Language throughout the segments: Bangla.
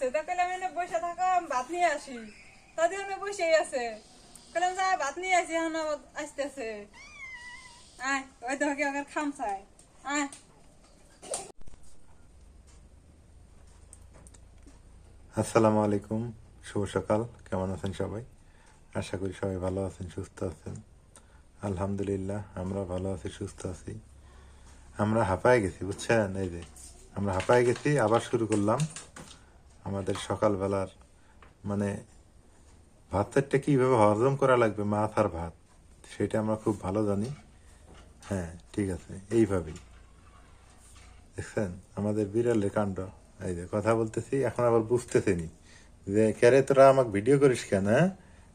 মারছে তা কইলাম এনে বসে থাকা ভাত নিয়ে আসি। তাদের ওনে বসেই আছে। কইলাম, যা, ভাত নিয়ে আসি, এখন আসতেছে। আয়, ওই দেখে ওকে খাম চাই আয়। আসসালামু আলাইকুম, শুভ সকাল। কেমন আছেন সবাই? আশা করি সবাই ভালো আছেন, সুস্থ আছেন। আলহামদুলিল্লাহ, আমরা ভালো আছি, সুস্থ আছি। আমরা হাঁপায় গেছি, বুঝছেন? এই যে, আমরা হাঁপায় গেছি, আবার শুরু করলাম। আমাদের সকালবেলার মানে ভাতটা কীভাবে হজম করা লাগবে মাথার ভাত, সেটা আমরা খুব ভালো জানি। হ্যাঁ ঠিক আছে, এইভাবেই। দেখছেন? আমাদের বিড়ালের কাণ্ড। এই যে কথা বলতেছি, এখন আবার বুঝতেছি নি। যে ক্যারে তোরা আমাকে ভিডিও করিস কেন হ্যাঁ?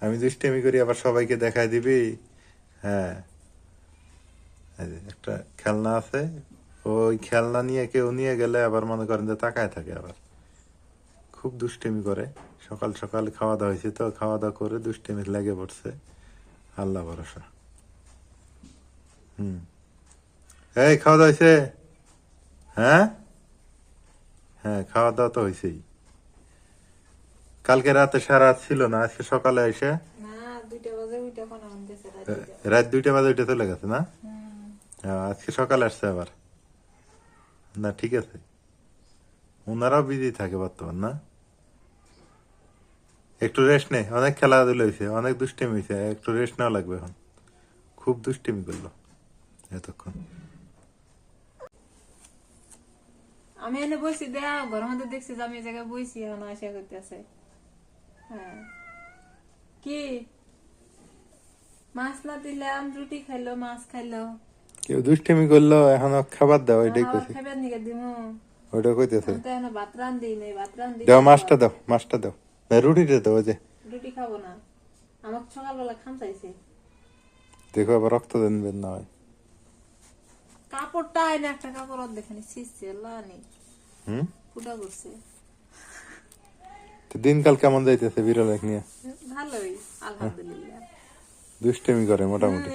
আমি দুষ্টেমি করি, আবার সবাইকে দেখাই দিবি? হ্যাঁ। একটা খেলনা আছে। ওই খেলনা নিয়ে কেউ নিয়ে গেলে আবার মনে করেন যে তাকায় থাকে আবার। খুব দুষ্টেমি করে। সকাল সকাল খাওয়া দাওয়া হয়েছে তো খাওয়া দাওয়া করে দুষ্টেমি লেগে পড়ছে। আল্লাহ ভরসা। হুম। এই খাওয়া দাওয়া হয়েছে? হ্যাঁ? হ্যাঁ খাওয়া দাওয়া তো হয়েছেই। কালকে রাতে সারা রাত ছিল না আজকে সকালে এসে? রাত দুইটা বাজে। ওইটা চলে গেছে না? হ্যাঁ, আজকে সকালে আসছে আবার। না ঠিক আছে। ওনারাও বিজি থাকে বর্তমান না? একটু রেস্ট নে। অনেক খেলাধুলা হয়েছে অনেক দুষ্টিমি হয়েছে একটু রেস্ট নেওয়া লাগবে এখন। খুব দুষ্টিমি করল এতক্ষণ। আমি এনে বসি দেয়া ঘরের মধ্যে দেখছি যে আমি এই জায়গায় বইছি এখন করতেছে হ্যাঁ। কি? মাছ না দিলাম রুটি খাইলো মাছ খাইলো। কেউ দুষ্টিমি করল এখন খাবার দাও এটাই কইছি। খাবার নিকে দিমু। ওইটা কইতেছে। তো এখন ভাত রান দিই নাই ভাত রান দিই দাও মাছটা দাও মাছটা দাও। না রুটিটা দাও যে। রুটি খাব না। আমাকে সকালবেলা খাম চাইছে দেখো আবার রক্ত দেনবেন না হয়। কাপড়টা আইনে একটা কাপড় লানি হুম? করছে। তো দিনকাল কেমন যাইতেছে বিরল এক নিয়ে? ভালোই আলহামদুলিল্লাহ। দুষ্টেমি করে মোটামুটি।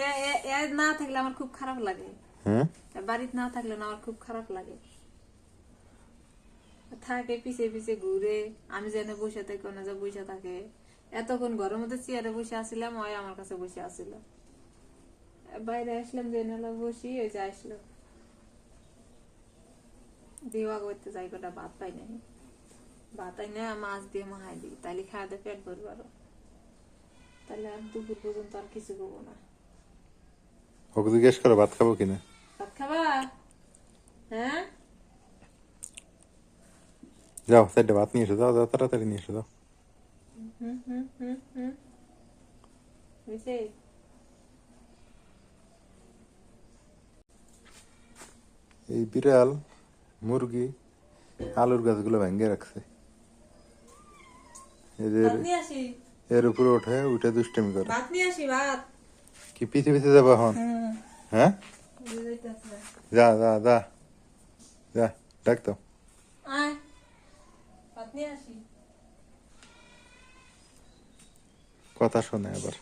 না থাকলে আমার খুব খারাপ লাগে। হ্যাঁ বাড়িতে না থাকলে না আমার খুব খারাপ লাগে। থাকে পিছে পিছে ঘুরে আমি যেন বসে থাকি না যে বসে থাকে। এতক্ষণ ঘরের মধ্যে চেয়ারে বসে আসছিলাম ওই আমার কাছে বসে আসছিল বাইরে আসলাম যে বসি ওই যে আসলো। দিওয়া করতে যাই কটা ভাত পাই নাই। ভাত আই না মাছ দিয়ে মাহাই দিই। তাহলে খাওয়া দিয়ে পেট ভরবো আরও। তাহলে আর দুপুর পর্যন্ত আর কিছু করব না। ওকে জিজ্ঞেস করো ভাত খাব কিনা? ভাত খাবা? হ্যাঁ? যাও সাইডে ভাত নিয়ে এসো যাও যাও তাড়াতাড়ি নিয়ে এসো যাও এই বিড়াল মুরগি আলুর গাছগুলো ভেঙে রাখছে এদের এর উপরে ওঠে উঠে দুষ্টেমি করে কি পিছে পিছে যাব এখন হ্যাঁ যা যা যা যা ডাক তো আয় ভাত নিয়ে আসি। কথা শোনে আবার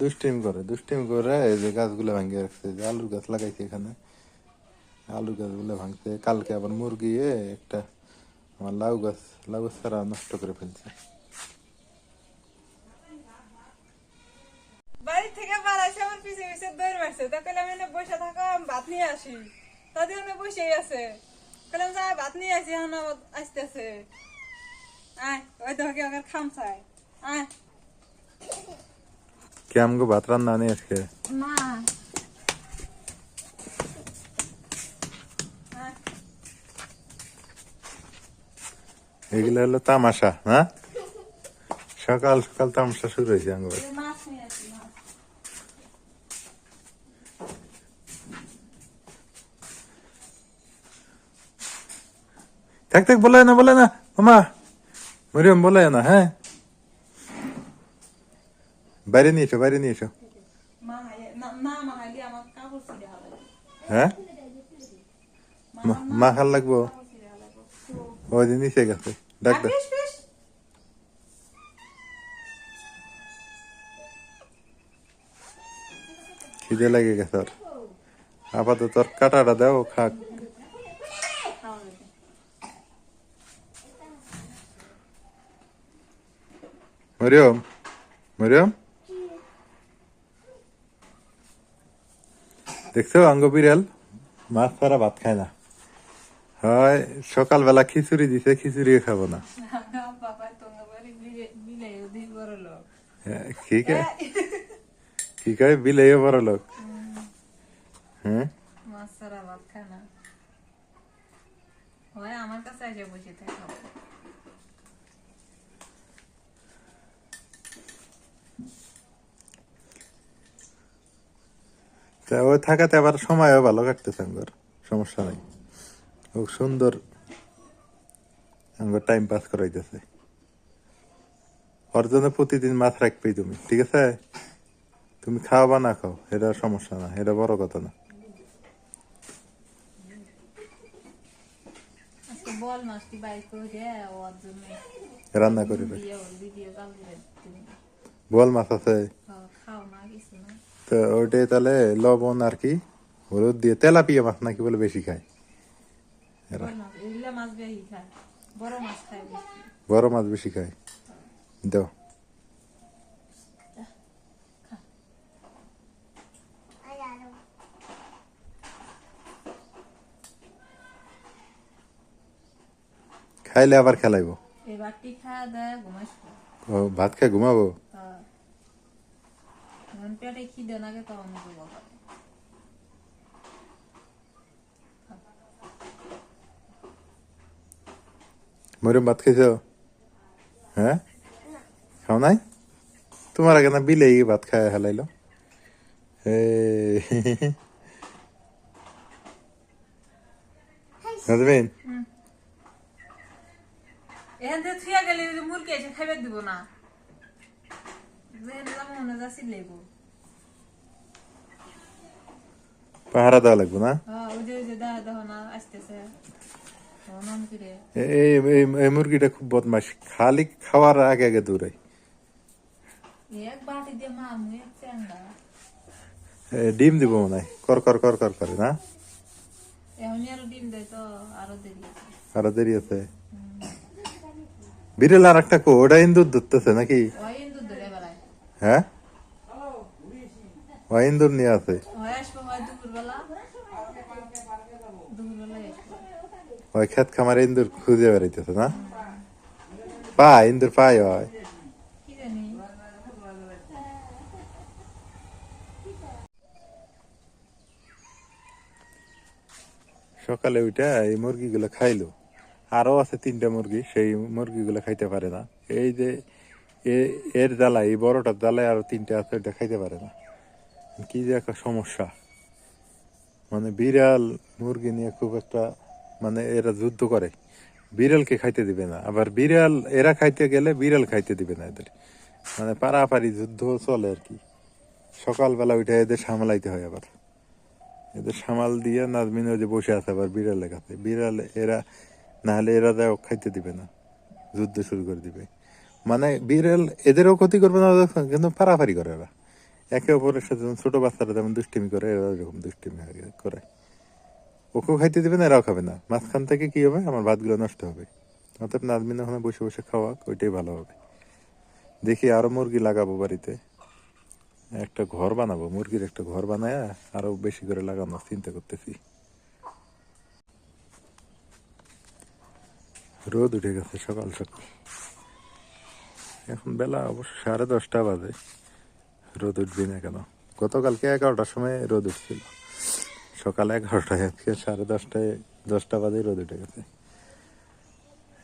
দুষ্টিমি করে দুষ্টিমি করে এই যে গাছগুলো ভাঙিয়ে রাখছে যে আলুর গাছ লাগাইছে এখানে। আলু গাছগুলো ভাঙছে কালকে আবার মুরগি একটা আমার লাউ গাছ লাউ গাছ সারা নষ্ট করে ফেলছে। বাড়ি থেকে বাড়াইছে আমার পিছে পিছে দৌড় মারছে। তা কইলাম এনে বসে থাকা ভাত নিয়ে আসি। তাদের বসেই আছে। যা ভাত নিয়ে আসি এখন আসতেছে। আয় ওই দেখে ওকে খাম চাই। আয়। কে আমগো ভাত রান্না নেই আজকে? এগুলো হলো তামাশা হ্যাঁ? সকাল সকাল তামাশা শুরু হয়েছে আঙ্গ এই মাছ নিয়ে আসি মাছ থাক থাক বলে না বলে না মামা মরিয়ম বলে না হ্যাঁ বাইরে নিয়ে এসো বাইরে নিয়ে এসো হ্যাঁ মা- খাল লাগবো ওই দিন নিচে গেছে ডাক দে ফিস ফিস খিদে লাগে গেছে আপাতত কাটাটা দাও খাক খাওয়া যাবে মরিয়ম মরিয়ম দেখছ অঙ্গ বিড়াল? মাছ ছাড়া ভাত খায় না। হয় সকালবেলা খিচুড়ি দিছে খিচুড়ি খাব না। হ্যাঁ, কি কয়? কি কয়? বিলেও বড় লোক। হ্যাঁ? আমার কাছে তা ওই থাকাতে আবার সময়ও ভালো কাটতেছে আঙ্গর সমস্যা নাই। খুব সুন্দর আঙ্গর টাইম পাস করাইতেছে। ওর জন্য প্রতিদিন মাছ রাখবেই তুমি ঠিক আছে? তুমি খাও বা না খাও এটা সমস্যা না এটা বড় কথা না। বল রান্না করে রাখ। ভিডিও ভিডিও কালকে তুমি। বোয়াল মাছ আছে। খাও না কিছু না। তো ওইটাই তাহলে লবণ আর কি হলুদ দিয়ে তেলাপিয়া মাছ নাকি বলে বেশি খায়? খায় বড় মাছ বেশি। খায়। দাও। খাইলে আবার খেলাইবো। ভাত খাই ঘুমাবো? যখন পেটে খিদে লাগে তখন ঘুমো করে মরিম ভাত খাইছো? হ্যাঁ? খাও নাই? তোমার আগে না বিলে ভাত খায় হেলাইলো। নাজমিন। এখান থেকে থুয়া গেলে মুরগি এসে খাইবে দিব না। যেখানে যাব মনে যাচ্ছি লেবু পাহারা দেওয়া লাগবে না? এই মুরগিটা খুব বদমাস খালি খাওয়ার আগে আগে দৌড়াই। ডিম দিব মনে হয়। কর কর কর কর করে না? আরও দেরি আছে। বিড়াল আর একটা ওটা ইন্দুর ধরতেছে নাকি? হ্যাঁ? ইন্দুর নিয়ে আছে হয় আসব হয় দুপুরবেলা দুপুরবেলায় আসব ওই ক্ষেত খামারে ইন্দুর খুঁজে বেড়াইতেছে না পা ইন্দুর পায় হয় সকালে ওইটা এই মুরগিগুলো খাইলো। আরও আছে তিনটা মুরগি, সেই মুরগিগুলো খাইতে পারে না। এই যে এর জ্বালায়, এই বড়টার জ্বালায় আরও তিনটা আছে, ওইটা খাইতে পারে না। কি যে একটা সমস্যা। মানে বিড়াল মুরগি নিয়ে খুব একটা মানে এরা যুদ্ধ করে। বিড়ালকে খাইতে দিবে না। আবার বিড়াল, এরা খাইতে গেলে বিড়াল খাইতে দিবে না এদের। মানে পারাপারি যুদ্ধ চলে আর কি। সকালবেলা ওইটা এদের সামলাইতে হয় আবার। এদের সামাল দিয়ে নাজমিন যে বসে আছে আবার বিড়ালের কাছে। বিড়াল, এরা না হলে এরা দেয় খাইতে দিবে না। যুদ্ধ শুরু করে দিবে। মানে বিড়াল এদেরও ক্ষতি করবে না, কিন্তু পারাপারি করে এরা। একে অপরের সাথে ছোট বাচ্চারা যেমন দুষ্টিমি করে, এরা এরকম দুষ্টিমি করে। ওকেও খাইতে দিবে না, এরাও খাবে না। মাঝখান থেকে কি হবে? আমার ভাতগুলো নষ্ট হবে। অর্থাৎ নাজমিন ওখানে বসে বসে খাওয়া, ওইটাই ভালো হবে। দেখি আরও মুরগি লাগাবো বাড়িতে। একটা ঘর বানাবো, মুরগির একটা ঘর বানায় আরও বেশি করে লাগানো চিন্তা করতেছি। রোদ উঠে গেছে সকাল সকাল। এখন বেলা অবশ্য সাড়ে দশটা বাজে। রোদ উঠবি না কেন? গতকালকে এগারোটার সময় রোদ উঠছিল। সকাল এগারোটায় আজকে, সাড়ে দশটায়, দশটা বাজে রোদ উঠে গেছে।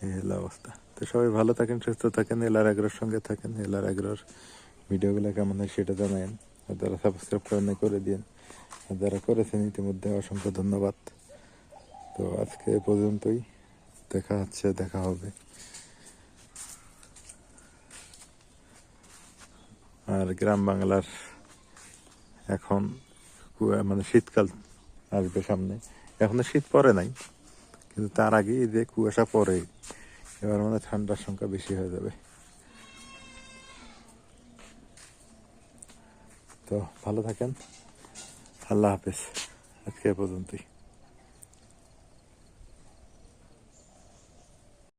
এই অবস্থা। তো সবাই ভালো থাকেন, সুস্থ থাকেন এলার আগ্রহের সঙ্গে থাকেন এলার আগ্রহের ভিডিওগুলো কেমন হয় সেটা জানায়েন। আর যারা সাবস্ক্রাইব করেন করে দিন আর যারা করেছেন, ইতিমধ্যে অসংখ্য ধন্যবাদ। তো আজকে এ পর্যন্তই। দেখা হচ্ছে, দেখা হবে। আর গ্রাম বাংলার এখন মানে শীতকাল আসবে সামনে। এখনও শীত পরে নাই, কিন্তু তার আগে এই যে কুয়াশা পরে এবার মানে ঠান্ডার সংখ্যা বেশি হয়ে যাবে। তো ভালো থাকেন। আল্লাহ হাফেজ। আজকে পর্যন্তই।